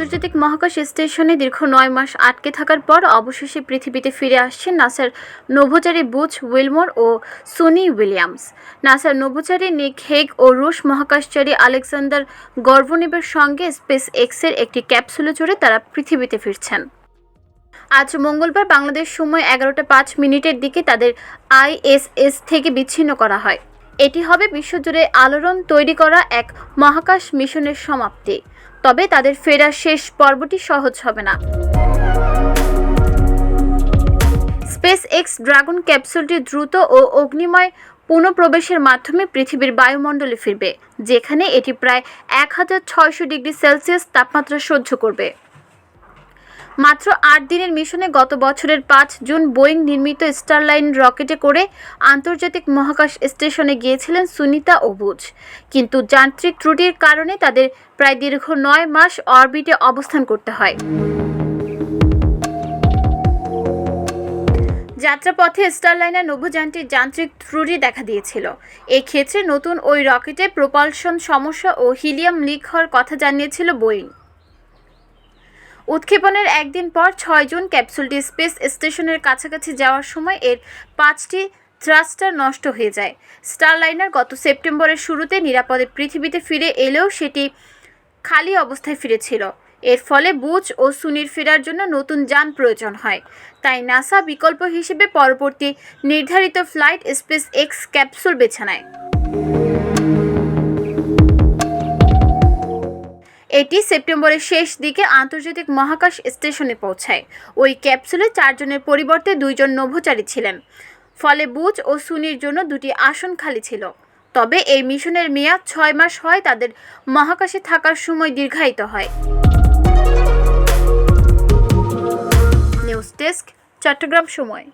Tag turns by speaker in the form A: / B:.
A: আন্তর্জাতিক মহাকাশ স্টেশনে দীর্ঘ নয় মাস আটকে থাকার পর অবশেষে পৃথিবীতে ফিরে আসছেন নাসার নভোচারী বুচ উইলমোর ও সুনি উইলিয়ামস। নাসার নভোচারী নিক হেগ ও রুশ মহাকাশচারী আলেকজান্ডার গর্ভনিবের সঙ্গে স্পেস এক্সের একটি ক্যাপসুলে চড়ে তারা পৃথিবীতে ফিরছেন। আজ মঙ্গলবার বাংলাদেশ সময় এগারোটা পাঁচ মিনিটের দিকে তাদের আইএসএস থেকে বিচ্ছিন্ন করা হয়। এটি হবে বিশ্বজুড়ে আলোড়ন তৈরি করা এক মহাকাশ মিশনের সমাপ্তি। তবে তাদের ফেরার শেষ পর্বটি সহজ হবে না। স্পেস এক্স ড্রাগন ক্যাপসুলটি দ্রুত ও অগ্নিময় পুনঃপ্রবেশের মাধ্যমে পৃথিবীর বায়ুমণ্ডলে ফিরবে, যেখানে এটি প্রায় এক হাজার ছয়শো ডিগ্রি সেলসিয়াস তাপমাত্রা সহ্য করবে। মাত্র আট দিনের মিশনে গত বছরের পাঁচ জুন বোয়িং নির্মিত স্টারলাইন রকেটে করে আন্তর্জাতিক মহাকাশ স্টেশনে গিয়েছিলেন সুনিতা ও বুজ। কিন্তু যান্ত্রিক ত্রুটির কারণে তাদের প্রায় দীর্ঘ নয় মাস অরবিটে অবস্থান করতে হয়। যাত্রাপথে স্টারলাইনার নভোযানটির যান্ত্রিক ত্রুটি দেখা দিয়েছিল। এক্ষেত্রে নতুন ওই রকেটে প্রপালশন সমস্যা ও হিলিয়াম লিক হওয়ার কথা জানিয়েছিল বোয়িং। উৎক্ষেপণের একদিন পর ছয় জুন ক্যাপসুলটি স্পেস স্টেশনের কাছাকাছি যাওয়ার সময় এর পাঁচটি থ্রাস্টার নষ্ট হয়ে যায়। স্টারলাইনার গত সেপ্টেম্বরের শুরুতে নিরাপদে পৃথিবীতে ফিরে এলেও সেটি খালি অবস্থায় ফিরেছিল। এর ফলে বুচ ও সুনির ফেরার জন্য নতুন যান প্রয়োজন হয়। তাই নাসা বিকল্প হিসেবে পরবর্তী নির্ধারিত ফ্লাইট স্পেস এক্স ক্যাপসুল বেছে নেয়। এটি সেপ্টেম্বরের শেষ দিকে আন্তর্জাতিক মহাকাশ স্টেশনে পৌঁছায়। ওই ক্যাপসুলে চারজনের পরিবর্তে দুইজন নভোচারী ছিলেন। ফলে বুচ ও সুনির জন্য দুটি আসন খালি ছিল। তবে এই মিশনের মেয়াদ ছয় মাস হয় তাদের মহাকাশে থাকার সময় দীর্ঘায়িত হয়। নিউজ ডেস্ক, চট্টগ্রাম সময়।